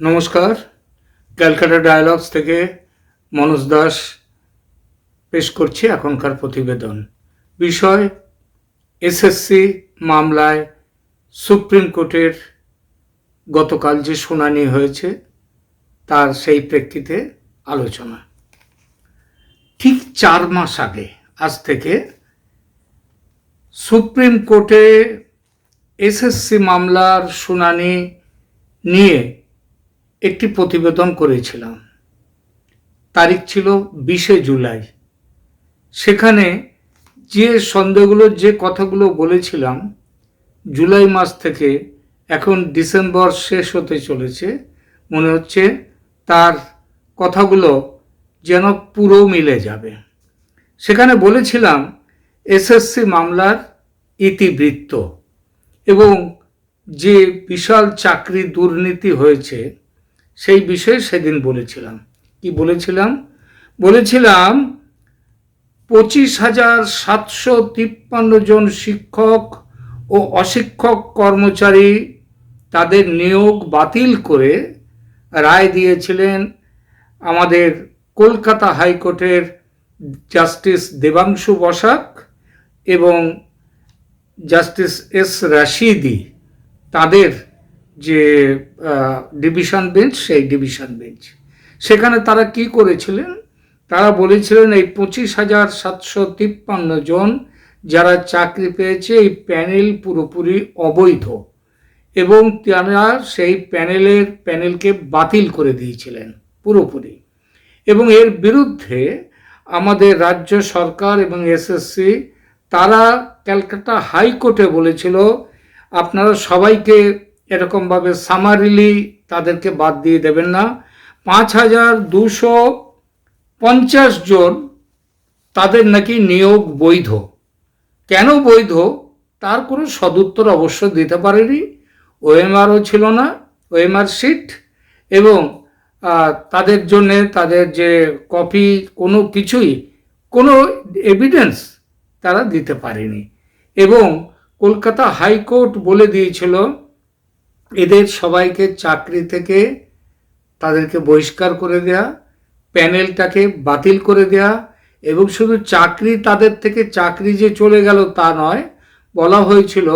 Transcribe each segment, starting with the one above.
নমস্কার। ক্যালকাটা ডায়ালগস থেকে মনোজ দাস পেশ করছি এখনকার প্রতিবেদন। বিষয় এসএসসি মামলায় সুপ্রিম কোর্টের গতকাল যে শুনানি হয়েছে, তার সেই প্রেক্ষিতে আলোচনা। ঠিক চার মাস আগে, আজ থেকে সুপ্রিম কোর্টে এসএসসি মামলার শুনানি নিয়ে একটি প্রতিবেদন করেছিলাম। তারিখ ছিল বিশে জুলাই। সেখানে যে সন্দেহগুলো, যে কথাগুলো বলেছিলাম, জুলাই মাস থেকে এখন ডিসেম্বর শেষ হতে চলেছে, মনে হচ্ছে তার কথাগুলো যেন পুরো মিলে যাবে। সেখানে বলেছিলাম, এসএসসি মামলার ইতিবৃত্ত এবং যে বিশাল চাকরি দুর্নীতি হয়েছে সেই বিষয়ে সেদিন বলেছিলাম। কি বলেছিলাম? বলেছিলাম, পঁচিশ হাজার সাতশো তিপ্পান্ন জন শিক্ষক ও অশিক্ষক কর্মচারী তাদের নিয়োগ বাতিল করে রায় দিয়েছিলেন আমাদের কলকাতা হাইকোর্টের জাস্টিস দেবাংশু বসাক এবং জাস্টিস এস রাশিদি। তাদের যে ডিভিশন বেঞ্চ সেই ডিভিশন বেঞ্চ সেখানে তারা কি করেছিলেন? তারা বলেছিলেন, এই পঁচিশ হাজার সাতশো তিপ্পান্ন জন যারা চাকরি পেয়েছে, এই প্যানেল পুরোপুরি অবৈধ। এবং তারা সেই প্যানেলের প্যানেলকে বাতিল করে দিয়েছিলেন, পুরোপুরি। এবং এর বিরুদ্ধে আমাদের রাজ্য সরকার এবং এসএসসি তারা ক্যালকাটা হাইকোর্টে বলেছিল, আপনারা সবাইকে এরকমভাবে সামারিলি তাদেরকে বাদ দিয়ে দেবেন না। পাঁচ হাজার দুশো পঞ্চাশ জন তাদের নাকি নিয়োগ বৈধ। কেন বৈধ? তার কোনো সদুত্তর অবশ্য দিতে পারেনি। ওএমআরও ছিল না ওএমআর সিট এবং তাদের জন্যে তাদের যে কপি কোনো কিছুই, কোনো এভিডেন্স তারা দিতে পারেনি। এবং কলকাতা হাইকোর্ট বলে দিয়েছিল এদের সবাইকে চাকরি থেকে তাদেরকে বহিষ্কার করে দেয়া, প্যানেলটাকে বাতিল করে দেয়া এবং শুধু চাকরি তাদের থেকে চাকরি যে চলে গেল তা নয়, বলা হয়েছিল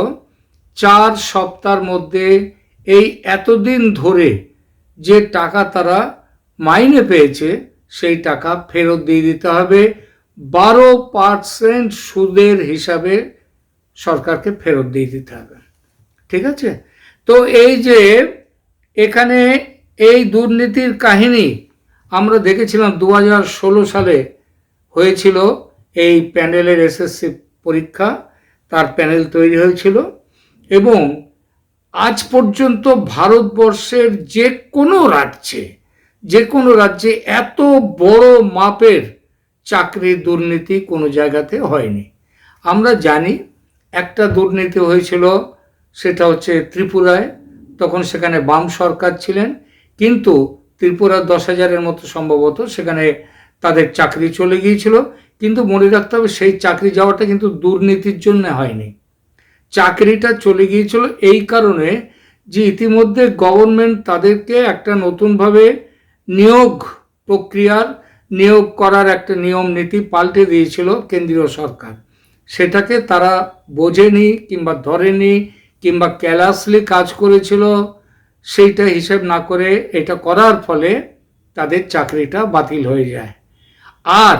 চার সপ্তাহের মধ্যে এই এতদিন ধরে যে টাকা তারা মাইনে পেয়েছে, সেই টাকা ফেরত দিয়ে দিতে হবে। বারো পার্সেন্ট সুদের হিসাবে সরকারকে ফেরত দিয়ে দিতে হবে। ঠিক আছে? তো এই যে এখানে এই দুর্নীতির কাহিনী আমরা দেখেছিলাম দু সালে হয়েছিল এই প্যানেলের এসএসসি পরীক্ষা, তার প্যানেল তৈরি হয়েছিল এবং আজ পর্যন্ত ভারতবর্ষের যে কোনো রাজ্যে যে কোনো রাজ্যে এত বড় মাপের চাকরির দুর্নীতি কোনো জায়গাতে হয়নি। আমরা জানি একটা দুর্নীতি হয়েছিল সেটা হচ্ছে ত্রিপুরায়। তখন সেখানে বাম সরকার ছিলেন। কিন্তু ত্রিপুরার দশ হাজারের মতো সম্ভবত সেখানে তাদের চাকরি চলে গিয়েছিল। কিন্তু মনে রাখতে হবে সেই চাকরি যাওয়াটা কিন্তু দুর্নীতির জন্য হয়নি। চাকরিটা চলে গিয়েছিল এই কারণে যে ইতিমধ্যে গভর্নমেন্ট তাদেরকে একটা নতুনভাবে নিয়োগ প্রক্রিয়ার, নিয়োগ করার একটা নিয়ম নীতি পাল্টে দিয়েছিল কেন্দ্রীয় সরকার। সেটাকে তারা বোঝেনি কিংবা ধরেনি কিংবা ক্যালাসলি কাজ করেছিল, সেইটা হিসেব না করে এটা করার ফলে তাদের চাকরিটা বাতিল হয়ে যায়। আর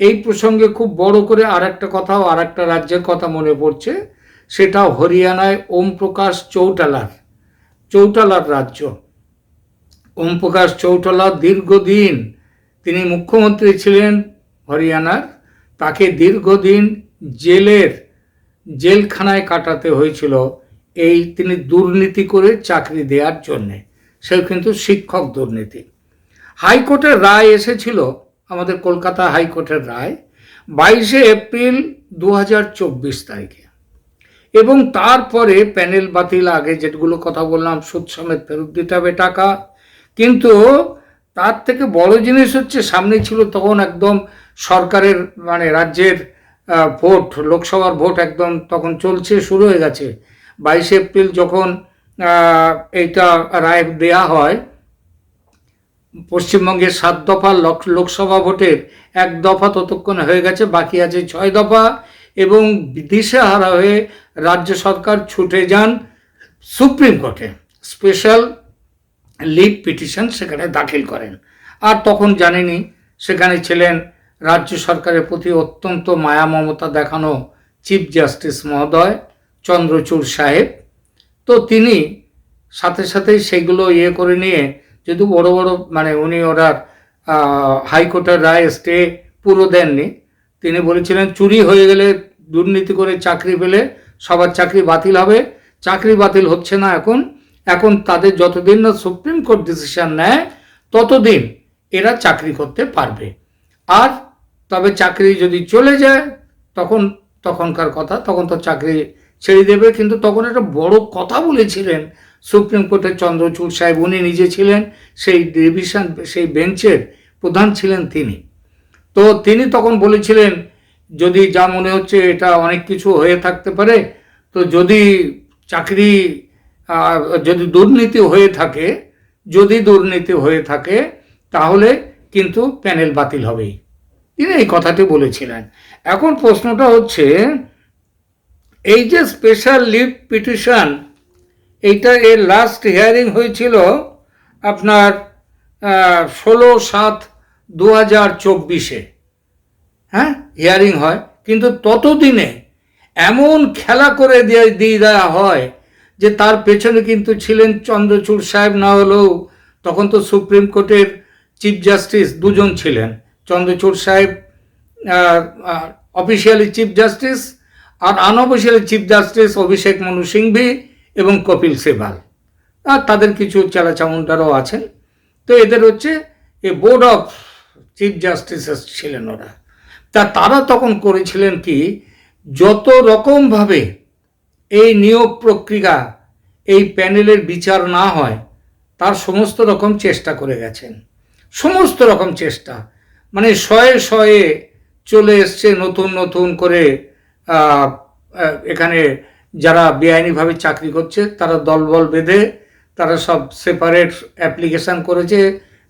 এই প্রসঙ্গে খুব বড় করে আর একটা কথাও আর একটা রাজ্যের কথা মনে পড়ছে, সেটা হরিয়ানায় ওম প্রকাশ চৌটালার চৌটালার রাজ্য। ওম প্রকাশ চৌটালা দীর্ঘদিন তিনি মুখ্যমন্ত্রী ছিলেন হরিয়ানার, তাকে দীর্ঘদিন জেলের, জেলখানায় কাটাতে হয়েছিল। এই তিনি দুর্নীতি করে চাকরি দেওয়ার জন্যে। সে কিন্তু শিক্ষক দুর্নীতি। হাইকোর্টের রায় এসেছিল, আমাদের কলকাতা হাইকোর্টের রায়, বাইশে এপ্রিল দু চব্বিশ তারিখে। এবং তারপরে প্যানেল বাতিল, আগে যেগুলো কথা বললাম, সুদ সমেত ফেরত দিতে হবে টাকা। কিন্তু তার থেকে বড় জিনিস হচ্ছে, সামনে ছিল তখন একদম সরকারের মানে রাজ্যের ভোট, লোকসভার ভোট একদম তখন চলছে, শুরু হয়ে গেছে। বাইশে এপ্রিল যখন এইটা রায় দেয়া হয়, পশ্চিমবঙ্গের সাত দফা লোক- লোকসভা ভোটের এক দফা ততক্ষণে হয়ে গেছে, বাকি আছে ছয় দফা, এবং দিশেহারা হয়ে রাজ্য সরকার ছুটে যান সুপ্রিম কোর্টে। স্পেশাল লিভ পিটিশন সেখানে দাখিল করেন। আর তখন জানেনি, সেখানে ছিলেন রাজ্য সরকারের প্রতি অত্যন্ত মায়া মমতা দেখানো চিফ জাস্টিস মহোদয়। চন্দ্রচূড় সাহেব। তো তিনি সাথে সাথে সেগুলো ইয়ে করে নিয়ে, যদি বড় বড় মানে উনি ওনার হাইকোর্টের রায় স্টে পুরো দেননি, তিনি বলেছিলেন, চুরি হয়ে গেলে দুর্নীতি করে চাকরি পেলে সবার চাকরি বাতিল হবে। চাকরি বাতিল হচ্ছে না এখন। এখন তাদের যতদিন না সুপ্রিম কোর্ট ডিসিশন নেয়, ততদিন এরা চাকরি করতে পারবে। আর তবে চাকরি যদি চলে যায়, তখন, তখনকার কথা, তখন তো চাকরি ছেড়ে দেবে, কিন্তু তখন একটা বড় কথা বলেছিলেন সুপ্রিম কোর্টের চন্দ্রচূড় সাহেব। উনি নিজে ছিলেন, সেই ডিভিশন, সেই বেঞ্চের প্রধান ছিলেন তিনি। তো তিনি তখন বলেছিলেন, যদি যা মনে হচ্ছে এটা অনেক কিছু হয়ে থাকতে পারে, তো যদি চাকরি যদি দুর্নীতি হয়ে থাকে, যদি দুর্নীতি হয়ে থাকে, তাহলে কিন্তু প্যানেল বাতিল হবেই। তিনি এই কথাটি বলেছিলেন। এখন প্রশ্নটা হচ্ছে এই যে স্পেশাল লিভ পিটিশন এইটা এর লাস্ট হিয়ারিং হয়েছিল আপনার ষোলো সাত দু হাজার চব্বিশে। হ্যাঁ? হিয়ারিং হয়। কিন্তু ততদিনে এমন খেলা করে দিয়ে দিয়ে দেওয়া হয় যে তার পেছনে কিন্তু ছিলেন চন্দ্রচূড় সাহেব, না হলেও তখন তো সুপ্রিম কোর্টের চিফ জাস্টিস দুজন ছিলেন। চন্দ্রচূড় সাহেব অফিসিয়ালি চিফ জাস্টিস আর unofficially chief justice Abhishek Manu Singhvi এবং কপিল সেবাল। আর তাদের কিছু চালাচামুন্ডারও আছেন। তো এদের হচ্ছে a board of chief justices ছিলেন ওরা। তা তারা তখন করেছিলেন কি, যত রকমভাবে এই নিয়োগ প্রক্রিয়া, এই প্যানেলের বিচার না হয়, তার সমস্ত রকম চেষ্টা করে গেছেন। সমস্ত রকম চেষ্টা। মানে শয়ে শয়ে চলে এসছে নতুন নতুন করে এখানে যারা বেআইনিভাবে চাকরি করছে, তারা দলবল বেঁধে তারা সব সেপারেট অ্যাপ্লিকেশান করেছে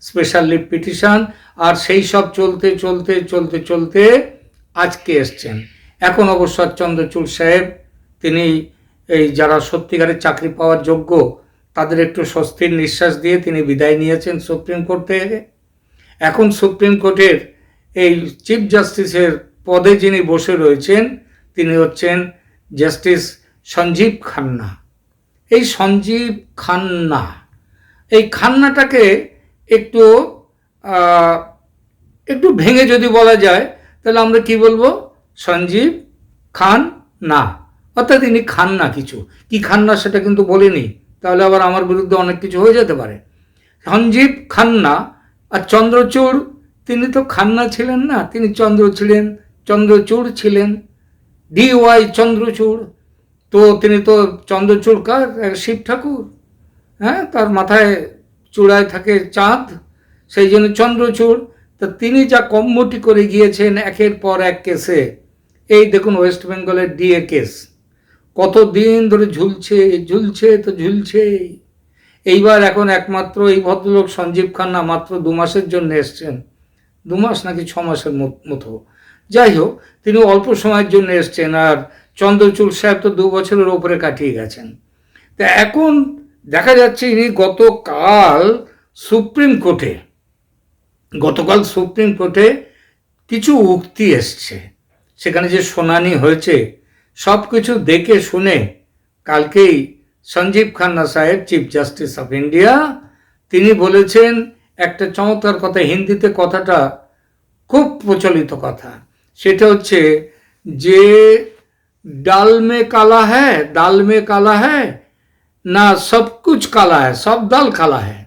স্পেশাল লিভ পিটিশন আর সেই সব চলতে চলতে চলতে চলতে আজকে এসছেন। এখন অবশ্য আর চন্দ্রচূড় সাহেব, তিনি এই যারা সত্যিকারের চাকরি পাওয়ার যোগ্য, তাদের একটু স্বস্তির নিঃশ্বাস দিয়ে তিনি বিদায় নিয়েছেন সুপ্রিম কোর্ট। থেকে এখন সুপ্রিম কোর্টের এই চিফ জাস্টিসের পদে যিনি বসে রয়েছেন তিনি হচ্ছেন জাস্টিস সঞ্জীব খান্না। এই সঞ্জীব খান্না, এই খান্নাটাকে একটু একটু ভেঙে যদি বলা যায়, তাহলে আমরা কি বলব? সঞ্জীব খান না অর্থাৎ তিনি খান না কিছু। কি খান না সেটা কিন্তু বলিনি। তাহলে আবার আমার বিরুদ্ধে অনেক কিছু হয়ে যেতে পারে। সঞ্জীব খান্না আর চন্দ্রচূড়, তিনি তো খান্না ছিলেন না, তিনি চন্দ্র ছিলেন, চন্দ্রচূড় ছিলেন। ডি ওয়াই চন্দ্রচূড় তো তিনি তো চন্দ্রচূড় কার শিব ঠাকুর। হ্যাঁ তার মাথায় চূড়ায় থাকে চাঁদ, সেই জন্য চন্দ্রচূড় তা তিনি যা কম্মটি করে গিয়েছেন একের পর এক কেসে, এই দেখুন ওয়েস্ট বেঙ্গলের ডিএ কেস। কত দিন ধরে ঝুলছে ঝুলছে তো ঝুলছে। এইবার এখন একমাত্র এই ভদ্রলোক সঞ্জীব খান্না মাত্র দু মাসের জন্য এসছেন। দু মাস নাকি ছ মাসের মতো। যাই হোক, তিনি অল্প সময়ের জন্য এসছেন আর চন্দ্রচূড় সাহেব তো দু বছরের ওপরে কাটিয়ে গেছেন। তা এখন দেখা যাচ্ছে ইনি গতকাল সুপ্রিম কোর্টে, গতকাল সুপ্রিম কোর্টে কিছু উক্তি এসছে। সেখানে যে শুনানি হয়েছে, সব কিছু দেখে শুনে কালকেই সঞ্জীব খান্না সাহেব চিফ জাস্টিস অফ ইন্ডিয়া তিনি বলেছেন, একটা চমৎকার কথা, হিন্দিতে কথাটা খুব প্রচলিত কথা। সেটা হচ্ছে যে ডাল মে কালা হ্যায়, ডাল মে কালা হ্যায়, না সব কুছ কালা হ্যায়, সব ডাল কালা হ্যায়।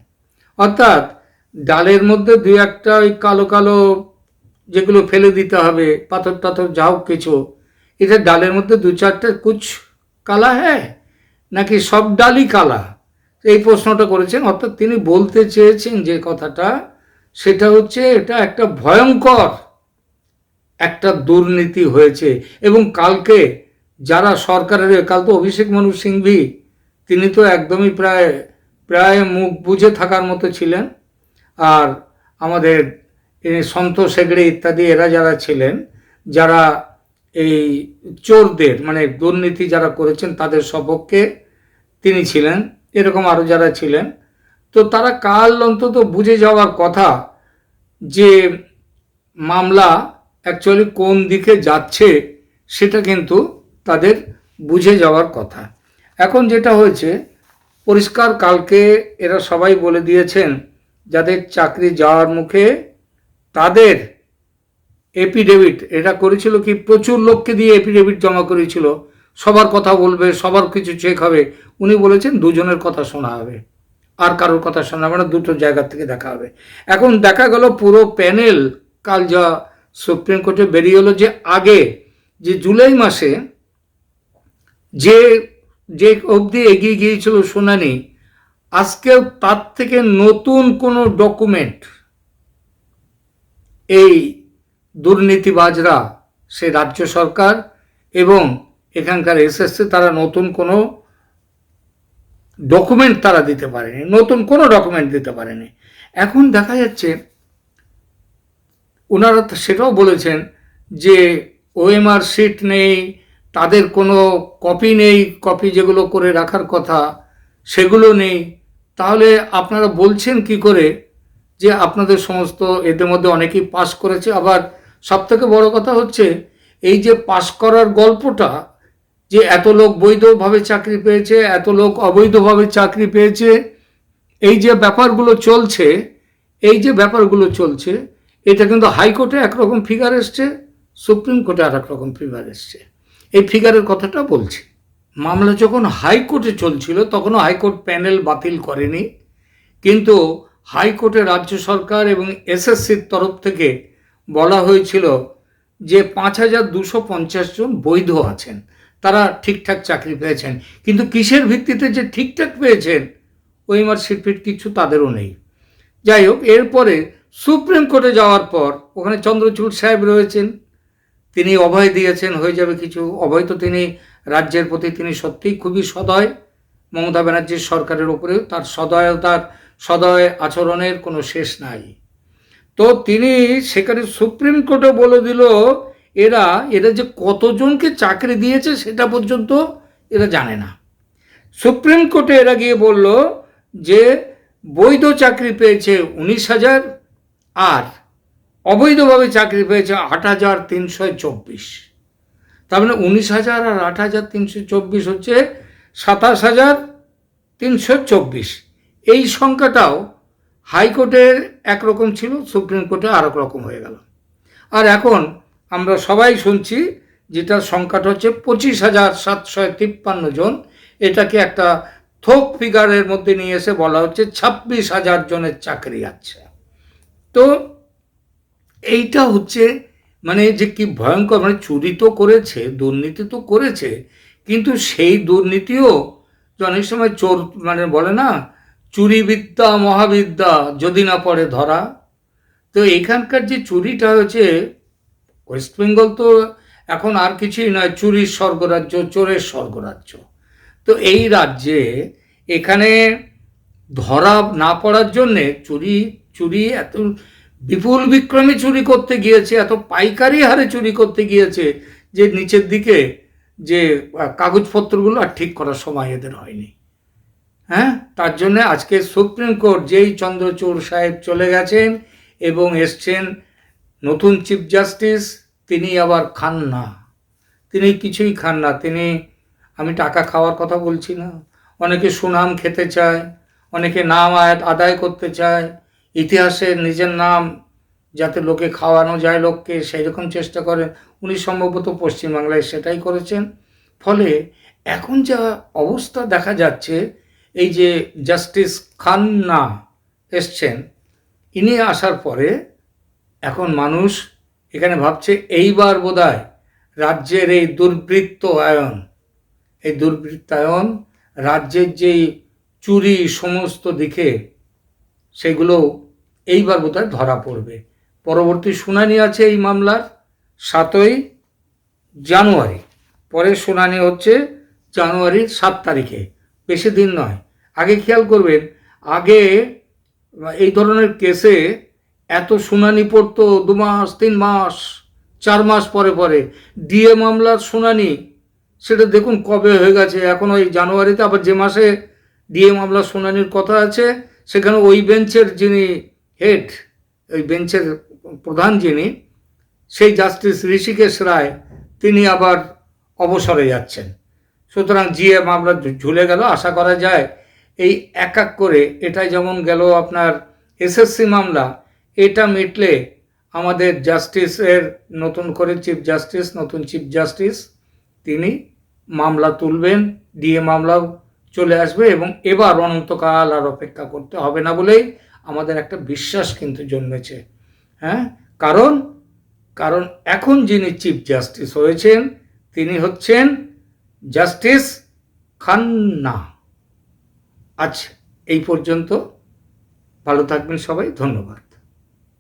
অর্থাৎ ডালের মধ্যে দুই একটা ওই কালো কালো যেগুলো ফেলে দিতে হবে, পাথর টাথর যা হোক কিছু, এটা ডালের মধ্যে দু চারটে কুচ কালা হ্যায়, নাকি সব ডালই কালা? এই প্রশ্নটা করেছেন, অর্থাৎ তিনি বলতে চেয়েছেন যে কথাটা, সেটা হচ্ছে এটা একটা ভয়ঙ্কর একটা দুর্নীতি হয়েছে। এবং কালকে যারা সরকারের কাল তো অভিষেক মনু সিংভি, তিনি তো একদমই প্রায় প্রায় মুখ বুঝে থাকার মতো ছিলেন। আর আমাদের সন্তোষ হেগড়ে ইত্যাদি এরা যারা ছিলেন, যারা এই চোরদের মানে দুর্নীতি যারা করেছেন তাদের সপক্ষে তিনি ছিলেন, এরকম আরও যারা ছিলেন। তো তারা কাল অন্তত বুঝে যাওয়ার কথা যে মামলা অ্যাকচুয়ালি কোন দিকে যাচ্ছে সেটা কিন্তু তাদের বুঝে যাওয়ার কথা। এখন যেটা হয়েছে, পরিষ্কার কালকে এরা সবাই বলে দিয়েছেন, যাদের চাকরি যাওয়ার মুখে তাদের এপিডেভিট এটা করেছিল কি? প্রচুর লোককে দিয়ে এপিডেভিট জমা করেছিল। সবার কথা বলবে, সবার কিছু চেক হবে। উনি বলেছেন, দুজনের কথা শোনা হবে। আর কারোর কথা শোনা হবে না, দুটো জায়গা থেকে দেখা হবে। এখন দেখা গেল পুরো প্যানেল কাল যা সুপ্রিম কোর্টে বেরিয়ে এলো যে আগে, যে জুলাই মাসে যে যে অবধি এগিয়ে গিয়েছিল শুনানি, আজকেও তার থেকে নতুন কোনো ডকুমেন্ট এই দুর্নীতিবাজরা, সে রাজ্য সরকার এবং এখানকার এসএসসি, তারা নতুন কোনো ডকুমেন্ট তারা দিতে পারেনি, নতুন কোনো ডকুমেন্ট দিতে পারেনি। এখন দেখা যাচ্ছে ওনারা সেটাও বলেছেন যে ওএমআর সিট নেই, তাদের কোনো কপি নেই কপি যেগুলো করে রাখার কথা, সেগুলো নেই। তাহলে আপনারা বলছেন কি করে যে আপনাদের সমস্ত এদের মধ্যে অনেকেই পাস করেছে? আবার সব থেকে বড় কথা হচ্ছে, এই যে পাস করার গল্পটা, যে এত লোক বৈধভাবে চাকরি পেয়েছে, এত লোক অবৈধভাবে চাকরি পেয়েছে, এই যে ব্যাপারগুলো চলছে, এই যে ব্যাপারগুলো চলছে এটা কিন্তু হাইকোর্টে একরকম ফিগার এসছে, সুপ্রিম কোর্টে আর রকম ফিগার এসছে। এই ফিগারের কথাটা বলছি। মামলা যখন হাইকোর্টে চলছিল, তখনও হাইকোর্ট প্যানেল বাতিল করেনি। কিন্তু হাইকোর্টে রাজ্য সরকার এবং এসএসসির তরফ থেকে বলা হয়েছিল যে পাঁচ হাজার দুশো পঞ্চাশ জন বৈধ আছেন। তারা ঠিকঠাক চাকরি পেয়েছেন। কিন্তু কিসের ভিত্তিতে যে ঠিকঠাক পেয়েছেন, ওই মার্কশিট ফিট কিছু তাদেরও নেই। যাই হোক, এরপরে সুপ্রিম কোর্টে যাওয়ার পর ওখানে চন্দ্রচূড় সাহেব রয়েছেন। তিনি অভয় দিয়েছেন, হয়ে যাবে কিছু অভয়। তো তিনি রাজ্যের প্রতি, তিনি সত্যিই খুবই সদয়। মমতা ব্যানার্জির সরকারের উপরে তার সদয়তার, সদয় আচরণের কোনো শেষ নাই। তো তিনি সেখানে সুপ্রিম কোর্টে বলে দিল, এরা এরা যে কতজনকে চাকরি দিয়েছে সেটা পর্যন্ত এরা জানে না। সুপ্রিম কোর্টে এরা গিয়ে বলল যে, বৈধ চাকরি পেয়েছে উনিশ হাজার আর অবৈধভাবে চাকরি পেয়েছে আট হাজার তিনশো চব্বিশ। তার মানে উনিশ হাজার আর আট হাজার তিনশো চব্বিশ হচ্ছে সাতাশ হাজার তিনশো চব্বিশ। এই সংখ্যাটাও হাইকোর্টের একরকম ছিল, সুপ্রিম কোর্টে আর এক রকম হয়ে গেল। আর এখন আমরা সবাই শুনছি যেটা সংখ্যাটা হচ্ছে পঁচিশ হাজার সাতশো তিপ্পান্ন জন। এটাকে একটা থোক ফিগারের মধ্যে নিয়ে এসে বলা হচ্ছে ছাব্বিশ হাজার জনের চাকরি আছে। তো এইটা হচ্ছে মানে যে কি ভয়ঙ্কর মানে চুরি তো করেছে, দুর্নীতি তো করেছে, কিন্তু সেই দুর্নীতিও অনেক সময় চোর মানে বলে না চুরি বিদ্যা মহাবিদ্যা যদি না পড়ে ধরা। তো এখানকার যে চুরিটা হয়েছে ওয়েস্ট বেঙ্গল তো এখন আর কিছুই নয়, চুরির স্বর্গরাজ্য, চোরের স্বর্গরাজ্য। তো এই রাজ্যে এখানে ধরা না পড়ার জন্যে চুরি চুরি, এত বিপুল বিক্রমে চুরি করতে গিয়েছে, এত পাইকারি হারে চুরি করতে গিয়েছে যে নিচের দিকে যে কাগজপত্রগুলো আর ঠিক করার সময় এদের হয়নি। হ্যাঁ? তার জন্য আজকে সুপ্রিম কোর্ট যেই চন্দ্রচূড় সাহেব চলে গেছেন এবং এসছেন নতুন চিফ জাস্টিস, তিনি আবার খান না। তিনি কিছুই খান না। তিনি, আমি টাকা খাওয়ার কথা বলছি না। অনেকে সুনাম খেতে চায়, অনেকে নাম আদায় করতে চায় ইতিহাসের নিজের নাম যাতে লোকে খাওয়ানো যায় লোককে সেই রকম চেষ্টা করেন উনি সম্ভবত পশ্চিমবাংলায় সেটাই করেছেন। ফলে এখন যা অবস্থা দেখা যাচ্ছে, এই যে জাস্টিস খান্না এসছেন, ইনি আসার পরে এখন মানুষ এখানে ভাবছে, এইবার বোধহয় রাজ্যের এই দুর্বৃত্ত আয়ন এই দুর্বৃত্তায়ন রাজ্যের যেই চুরি সমস্ত দিকে সেগুলো এইবার বোধহয় ধরা পড়বে। পরবর্তী শুনানি আছে এই মামলার সাতই জানুয়ারি। পরের শুনানি হচ্ছে জানুয়ারির সাত তারিখে। বেশি দিন নয়। আগে খেয়াল করবেন, আগে এই ধরনের কেসে এত শুনানি পড়তো দু মাস, তিন মাস, চার মাস পরে পরে। ডিএ মামলার শুনানি, সেটা দেখুন কবে হয়ে গেছে। এখন ওই জানুয়ারিতে, আবার যে মাসে ডিএ মামলার শুনানির কথা আছে সেখানে ওই বেঞ্চের যিনি হেড, ওই বেঞ্চের প্রধান যিনি, সেই জাস্টিস ঋষিকেশ রায়, তিনি আবার অবসরে যাচ্ছেন। সুতরাং জিএ মামলা ঝুলে গেল। আশা করা যায় এই এক এক করে এটাই যেমন গেল আপনার এসএসসি মামলা, এটা মিটলে আমাদের জাস্টিসের নতুন করে চিফ জাস্টিস, নতুন চিফ জাস্টিস, তিনি মামলা তুলবেন, ডিএ মামলাও চলে আসবে এবং এবার অনন্তকাল আর অপেক্ষা করতে হবে না বলেই আমাদের একটা বিশ্বাস কিন্তু জন্মেছে। হ্যাঁ? কারণ কারণ এখন যিনি চিফ জাস্টিস হয়েছেন, তিনি হচ্ছেন জাস্টিস খান্না। আচ্ছা এই পর্যন্ত। ভালো থাকবেন সবাই, ধন্যবাদ।